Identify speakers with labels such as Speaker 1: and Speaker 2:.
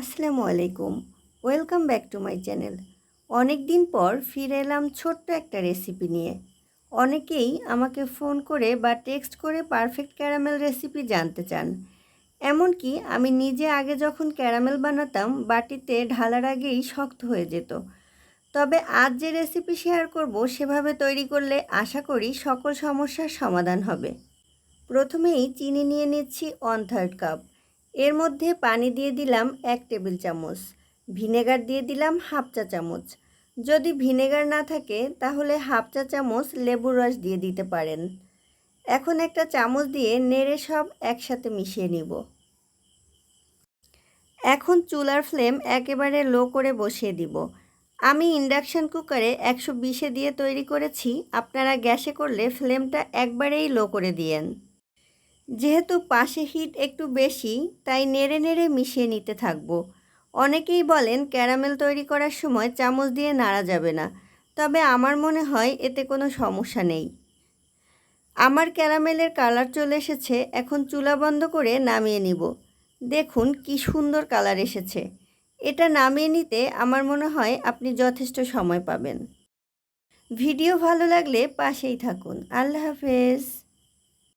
Speaker 1: আসসালামু আলাইকুম। Welcome back to my channel অনেক দিন পর ফিরে এলাম ছোট্ট একটা রেসিপি নিয়ে। অনেকেই আমাকে ফোন করে বা টেক্সট করে পারফেক্ট ক্যারামেল রেসিপি জানতে চান। এমনকি আমি নিজে আগে যখন ক্যারামেল বানাতাম, বাটিতে ঢালার আগেই শক্ত হয়ে যেত। তবে আজ যে রেসিপি শেয়ার করব, সেভাবে তৈরি করলে আশা করি সকল সমস্যার সমাধান হবে। প্রথমেই চিনি নিয়ে নিচ্ছি ওয়ান থার্ড কাপ এর মধ্যে পানি দিয়ে দিলাম এক টেবিল চামচ, ভিনেগার দিয়ে দিলাম হাফ চা চামচ। যদি ভিনেগার না থাকে, তাহলে হাফ চা চামচ লেবুর রস দিয়ে দিতে পারেন। এখন একটা চামচ দিয়ে নেড়ে সব একসাথে মিশিয়ে নিব। এখন চুলার ফ্লেম একেবারে লো করে বসিয়ে দিব। আমি ইন্ডাকশান কুকারে একশো বিশে দিয়ে তৈরি করেছি, আপনারা গ্যাসে করলে ফ্লেমটা একবারেই লো করে দিয়েন। যেহেতু পাশে হিট একটু বেশি, তাই নেড়ে নেড়ে মিশিয়ে নিতে থাকব। অনেকেই বলেন, ক্যারামেল তৈরি করার সময় চামচ দিয়ে নাড়া যাবে না। তবে আমার মনে হয় এতে কোনো সমস্যা নেই। আমার ক্যারামেলের কালার চলে এসেছে, এখন চুলা বন্ধ করে নামিয়ে নিব। দেখুন কি সুন্দর কালার এসেছে। এটা নামিয়ে নিতে আমার মনে হয় আপনি যথেষ্ট সময় পাবেন। ভিডিও ভালো লাগলে পাশেই থাকুন। আল্লাহ হাফেজ।